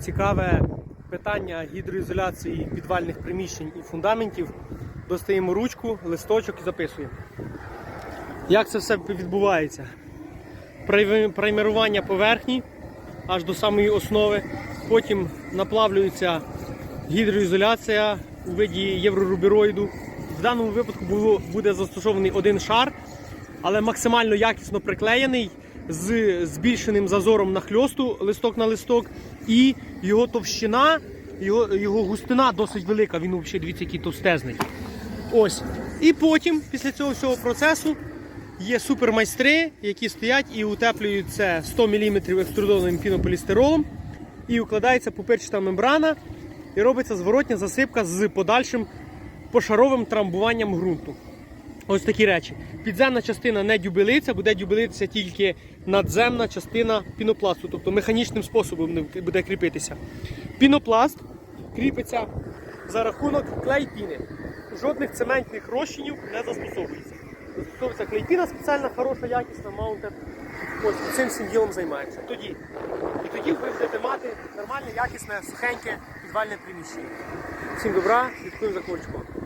Цікаве питання гідроізоляції підвальних приміщень і фундаментів, достаємо ручку, листочок і записуємо. Як це все відбувається? Праймерування поверхні аж до самої основи, потім наплавлюється гідроізоляція у виді єврорубіроїду. В даному випадку буде застосований один шар, але максимально якісно приклеєний з збільшеним зазором нахльосту листок на листок, і його товщина, його, його густина досить велика. Він взагалі дивіться, який товстезний. Ось. І потім, після цього всього процесу, є супермайстри, які стоять і утеплюють це 100 мм екструдованим пінополістиролом, і укладається пупирчата мембрана, і робиться зворотня засипка з подальшим пошаровим трамбуванням ґрунту. Ось такі речі. Підземна частина не дюбелиться, буде дюбелитися тільки надземна частина пінопласту, тобто механічним способом буде кріпитися. Пінопласт кріпиться за рахунок клейпіни. Жодних цементних розчинів не застосовується. Застосовується клейпіна спеціальна, хороша, якісна, маунтер. Ось цим всім ділом займається. Тоді. І тоді ви будете мати нормальне, якісне, сухеньке підвальне приміщення. Всім добра, слідкуємо за квочком.